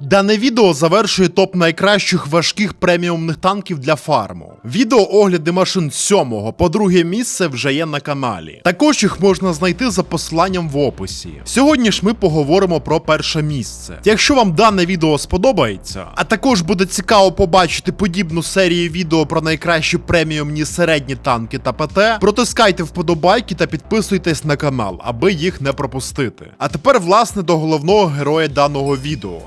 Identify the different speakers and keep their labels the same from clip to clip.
Speaker 1: Дане відео завершує топ найкращих важких преміумних танків для фарму. Відео огляди машин з 7 по друге місце вже є на каналі. Також їх можна знайти за посиланням в описі. Сьогодні ж ми поговоримо про перше місце. Якщо вам дане відео сподобається, а також буде цікаво побачити подібну серію відео про найкращі преміумні середні танки та ПТ, протискайте вподобайки та підписуйтесь на канал, аби їх не пропустити. А тепер, власне, до головного героя даного відео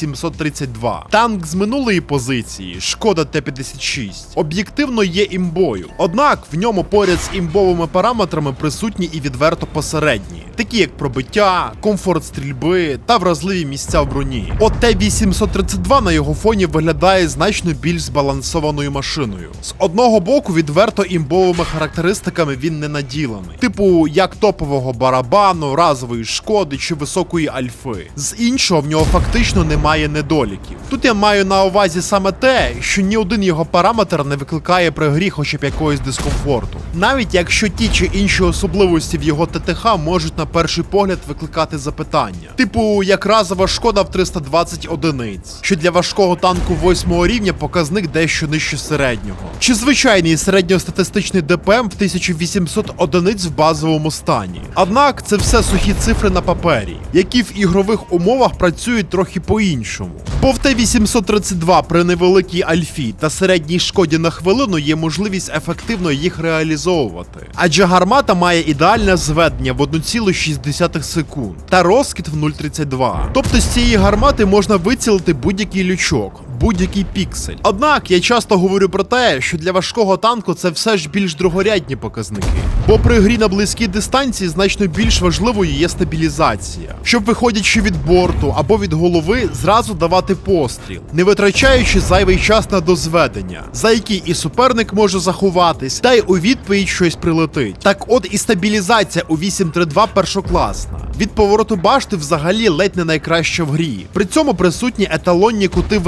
Speaker 1: Т-832. Танк з минулої позиції, шкода Т-56, об'єктивно є імбою. Однак в ньому поряд з імбовими параметрами присутні і відверто посередні, такі як пробиття, комфорт стрільби та вразливі місця в броні. От Т-832 на його фоні виглядає значно більш збалансованою машиною. З одного боку, відверто імбовими характеристиками він не наділений, типу як топового барабану, разової шкоди чи високої альфи. З іншого в нього фактично немає недоліків. Тут я маю на увазі саме те, що ні один його параметр не викликає при грі хоча б якогось дискомфорту. Навіть якщо ті чи інші особливості в його ТТХ можуть на перший погляд викликати запитання, типу як разова шкода в 320 одиниць, що для важкого танку 8 рівня показник дещо нижче середнього, чи звичайний середньостатистичний ДПМ в 1800 одиниць в базовому стані. Однак це все сухі цифри на папері, які в ігрових умовах працюють трохи по-іншому. Бо в Т-832 при невеликій альфі та середній шкоді на хвилину є можливість ефективно їх реалізовувати. Адже гармата має ідеальне зведення в 1,6 секунд та розкид в 0,32. Тобто з цієї гармати можна вицілити будь-який лючок. Будь-який піксель. Однак я часто говорю про те, що для важкого танку це все ж більш другорядні показники. Бо при грі на близькій дистанції значно більш важливою є стабілізація, щоб виходячи від борту або від голови, зразу давати постріл, не витрачаючи зайвий час на дозведення, за який і суперник може заховатись, та й у відповідь щось прилетить. Так от і стабілізація у 8.3.2 першокласна. Від повороту башти взагалі ледь не найкраща в грі. При цьому присутні еталонні кути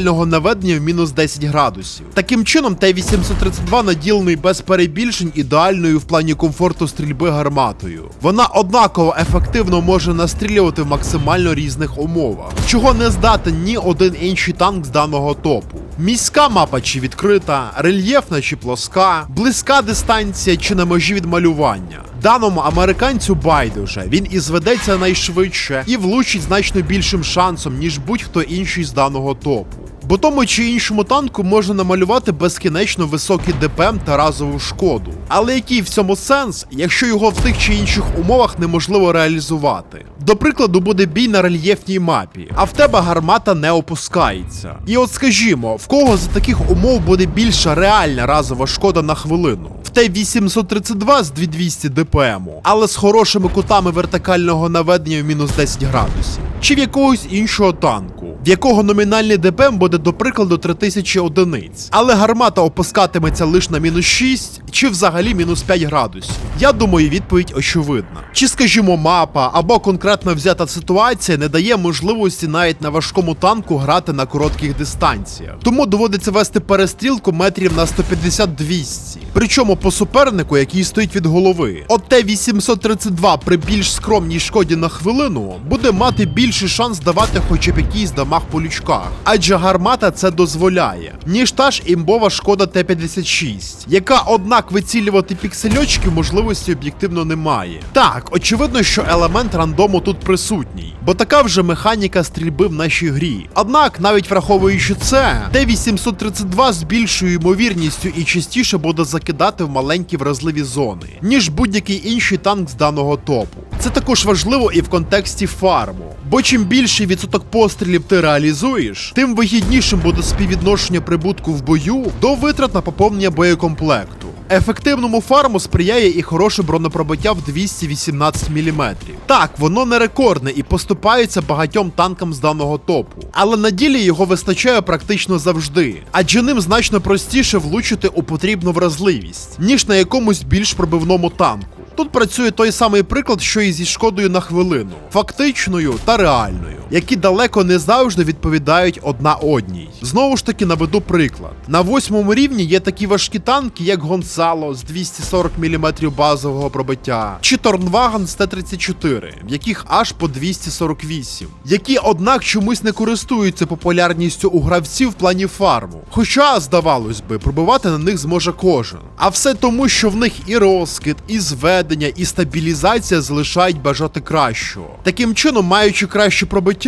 Speaker 1: вертикального наведення в мінус 10 градусів. Таким чином, Т-832 наділений без перебільшень ідеальною в плані комфорту стрільби гарматою. Вона однаково ефективно може настрілювати в максимально різних умовах, чого не здатен ні один інший танк з даного топу. Міська мапа чи відкрита, рельєфна чи плоска, близька дистанція чи на межі відмалювання. Даному американцю байдуже, він і зведеться найшвидше і влучить значно більшим шансом, ніж будь-хто інший з даного топу. Бо тому чи іншому танку можна намалювати безкінечно високий ДПМ та разову шкоду. Але який в цьому сенс, якщо його в тих чи інших умовах неможливо реалізувати? До прикладу, буде бій на рельєфній мапі, а в тебе гармата не опускається. І от скажімо, в кого за таких умов буде більша реальна разова шкода на хвилину? В Т-832 з 2200 ДПМу, але з хорошими кутами вертикального наведення в мінус 10 градусів, чи в якогось іншого танку, в якого номінальний ДПМ буде до прикладу 3000 одиниць, але гармата опускатиметься лише на мінус 6 чи взагалі мінус 5 градусів. Я думаю, відповідь очевидна. Чи, скажімо, мапа або конкретно взята ситуація не дає можливості навіть на важкому танку грати на коротких дистанціях. Тому доводиться вести перестрілку метрів на 150-200. Причому по супернику, який стоїть від голови. От Т-832 при більш скромній шкоді на хвилину буде мати більший шанс давати хоча б якийсь дамаг по лючках. Адже гармата це дозволяє, ніж та ж імбова шкода Т-56, яка, однак, вицілювати піксельочки можливості об'єктивно немає. Так, очевидно, що елемент рандому тут присутній, бо така вже механіка стрільби в нашій грі. Однак, навіть враховуючи це, Т-832 з більшою ймовірністю і частіше буде закидати в маленькі вразливі зони, ніж будь-який інший танк з даного топу. Це також важливо і в контексті фарму. Бо чим більший відсоток пострілів ти реалізуєш, тим вигіднішим буде співвідношення прибутку в бою до витрат на поповнення боєкомплекту. Ефективному фарму сприяє і хороше бронепробиття в 218 мм. Так, воно не рекордне і поступається багатьом танкам з даного топу, але на ділі його вистачає практично завжди, адже ним значно простіше влучити у потрібну вразливість, ніж на якомусь більш пробивному танку. Тут працює той самий приклад, що і зі шкодою на хвилину, фактичною та реальною, які далеко не завжди відповідають одна одній. Знову ж таки наведу приклад. На восьмому рівні є такі важкі танки, як Гонсало з 240 мм базового пробиття, чи Торнваган з Т-34, в яких аж по 248, які, однак, чомусь не користуються популярністю у гравців в плані фарму. Хоча, здавалось би, пробивати на них зможе кожен. А все тому, що в них і розкид, і зведення, і стабілізація залишають бажати кращого. Таким чином, маючи краще пробиття,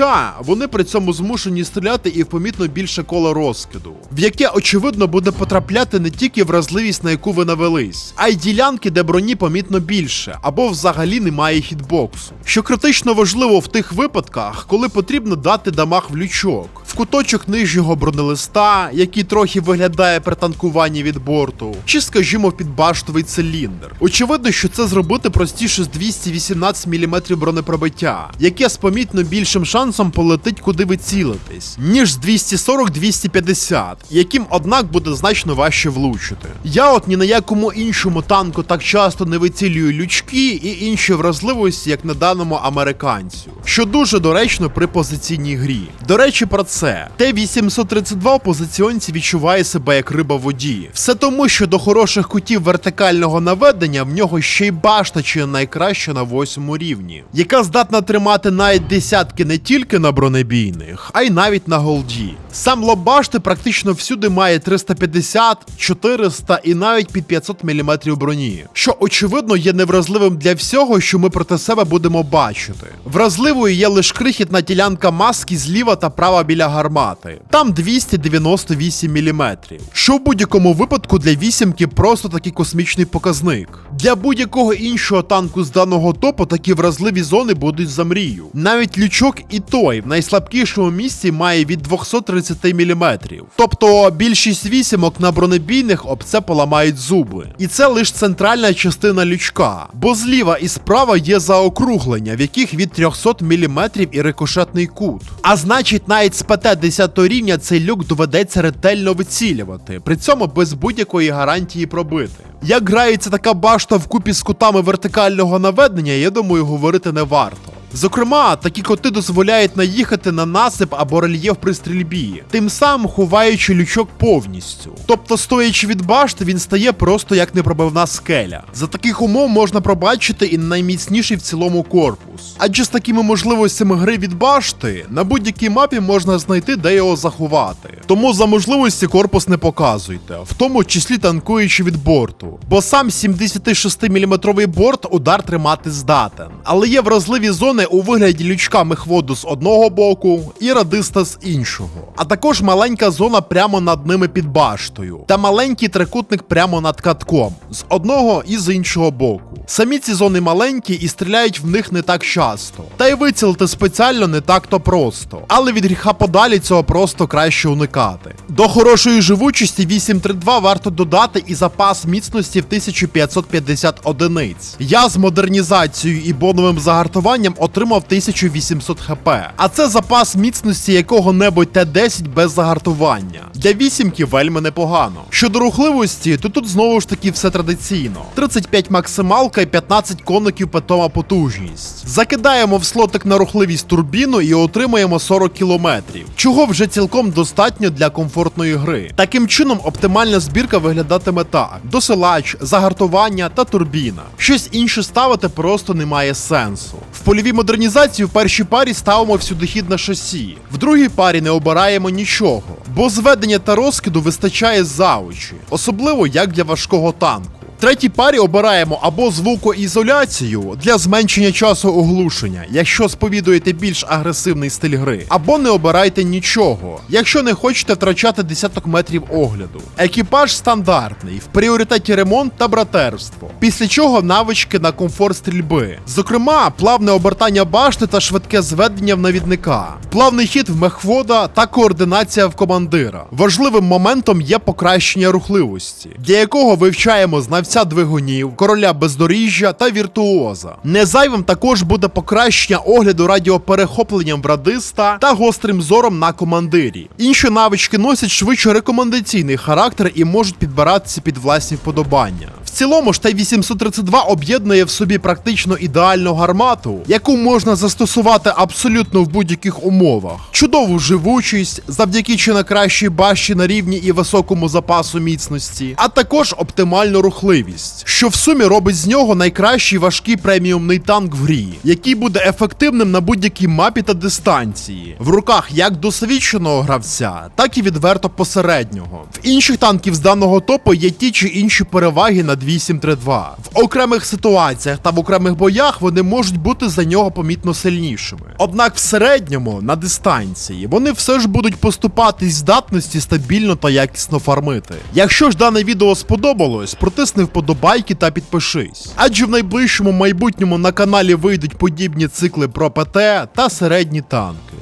Speaker 1: вони при цьому змушені стріляти і в помітно більше коло розкиду, в яке очевидно буде потрапляти не тільки вразливість, на яку ви навелись, а й ділянки, де броні помітно більше, або взагалі немає хітбоксу. Що критично важливо в тих випадках, коли потрібно дати дамаг в лючок, в куточок нижнього бронелиста, який трохи виглядає при танкуванні від борту, чи, скажімо, в підбаштовий циліндр. Очевидно, що це зробити простіше з 218 мм бронепробиття, яке з помітно більшим шансом полетить, куди ви цілитесь, ніж з 240-250, яким, однак, буде значно важче влучити. Я от ні на якому іншому танку так часто не вицілюю лючки і інші вразливості, як на даному американцю, що дуже доречно при позиційній грі. До речі, про це Т-832 в позиціонці відчуває себе як риба в воді. Все тому, що до хороших кутів вертикального наведення в нього ще й башта чи найкраще на восьмому рівні, яка здатна тримати навіть десятки не тільки на бронебійних, а й навіть на голді. Сам лоб башти практично всюди має 350, 400 і навіть під 500 мм броні, що очевидно є невразливим для всього, що ми проти себе будемо бачити. Вразливою є лише крихітна ділянка маски зліва та права біля гармати. Там 298 мм, що в будь-якому випадку для вісімки просто такий космічний показник. Для будь-якого іншого танку з даного топу такі вразливі зони будуть за мрію. Навіть лючок і той в найслабкішому місці має від 230 мм. Тобто більшість вісімок на бронебійних об це поламають зуби. І це лише центральна частина лючка, бо зліва і справа є заокруглення, в яких від 300 мм і рикошетний кут. А значить, навіть з ПТ 10 рівня цей люк доведеться ретельно вицілювати, при цьому без будь-якої гарантії пробити. Як грається така башта вкупі з кутами вертикального наведення, я думаю, говорити не варто. Зокрема, такі коти дозволяють наїхати на насип або рельєф при стрільбі, тим самим ховаючи лючок повністю. Тобто, стоячи від башти, він стає просто як непробивна скеля. За таких умов можна пробачити і найміцніший в цілому корпус. Адже з такими можливостями гри від башти на будь-якій мапі можна знайти, де його заховати. Тому за можливості корпус не показуйте, в тому числі танкуючи від борту. Бо сам 76-мм борт удар тримати здатен. Але є вразливі зони у вигляді лючка мехводу з одного боку і радиста з іншого. А також маленька зона прямо над ними під баштою, та маленький трикутник прямо над катком з одного і з іншого боку. Самі ці зони маленькі і стріляють в них не так часто. Та й вицілити спеціально не так-то просто. Але від гріха подалі цього просто краще уникати. До хорошої живучості 832 варто додати і запас міцності в 1550 одиниць. Я з модернізацією і боновим загартуванням отримав 1800 хп. А це запас міцності якого-небудь Т-10 без загартування. Для вісімки вельми непогано. Щодо рухливості, то тут знову ж таки все традиційно: 35 максималка і 15 коників питома потужність. Закидаємо в слотик на рухливість турбіну і отримаємо 40 кілометрів, чого вже цілком достатньо для комфортної гри. Таким чином, оптимальна збірка виглядатиме так: досилач, загартування та турбіна. Щось інше ставити просто немає сенсу. В польовій модернізації в першій парі ставимо всюдохід на шасі, в другій парі не обираємо нічого, бо зведення та розкиду вистачає за очі, особливо як для важкого танку. Третій парі обираємо або звукоізоляцію для зменшення часу оглушення, якщо сповідуєте більш агресивний стиль гри, або не обирайте нічого, якщо не хочете втрачати десяток метрів огляду. Екіпаж стандартний, в пріоритеті ремонт та братерство. Після чого навички на комфорт стрільби. Зокрема, плавне обертання башти та швидке зведення в навідника, плавний хід в мехвода та координація в командира. Важливим моментом є покращення рухливості, для якого вивчаємо знавця двигунів, короля бездоріжжя та віртуоза. Незайвим також буде покращення огляду радіоперехопленням в радиста та гострим зором на командирі. Інші навички носять швидше рекомендаційний характер і можуть підбиратися під власні вподобання. Цілому ж Т-832 об'єднує в собі практично ідеальну гармату, яку можна застосувати абсолютно в будь-яких умовах. Чудову живучість, завдяки чи на кращій башті на рівні і високому запасу міцності, а також оптимальну рухливість, що в сумі робить з нього найкращий важкий преміумний танк в грі, який буде ефективним на будь-якій мапі та дистанції, в руках як досвідченого гравця, так і відверто посереднього. В інших танків з даного топу є ті чи інші переваги над 832. В окремих ситуаціях та в окремих боях вони можуть бути за нього помітно сильнішими. Однак в середньому на дистанції вони все ж будуть поступатись здатності стабільно та якісно фармити. Якщо ж дане відео сподобалось, протисни вподобайки та підпишись. Адже в найближчому майбутньому на каналі вийдуть подібні цикли про ПТ та середні танки.